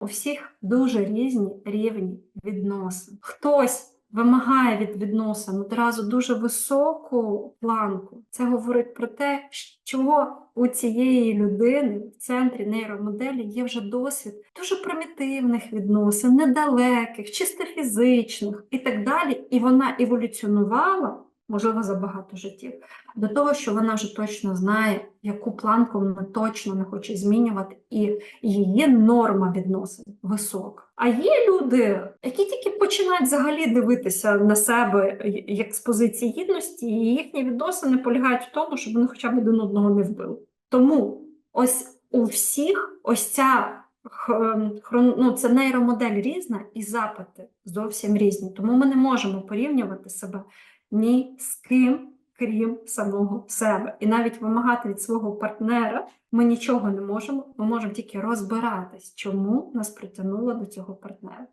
У всіх дуже різні рівні відносин. Хтось вимагає від відносин одразу дуже високу планку. Це говорить про те, що у цієї людини в центрі нейромоделі є вже досвід дуже примітивних відносин, недалеких, чисто фізичних і так далі. І вона еволюціонувала, можливо, за багато життів, до того, що вона вже точно знає, яку планку вона точно не хоче змінювати, і її норма відносин висока. А є люди, які тільки починають взагалі дивитися на себе як з позиції гідності, і їхні відносини полягають в тому, щоб вони хоча б один одного не вбили. Тому ось у всіх ось ця х- хрон- ну, це нейромодель різна, і запити зовсім різні. Тому ми не можемо порівнювати себе ні з ким, крім самого себе. І навіть вимагати від свого партнера ми нічого не можемо. Ми можемо тільки розбиратись, чому нас притягнуло до цього партнера.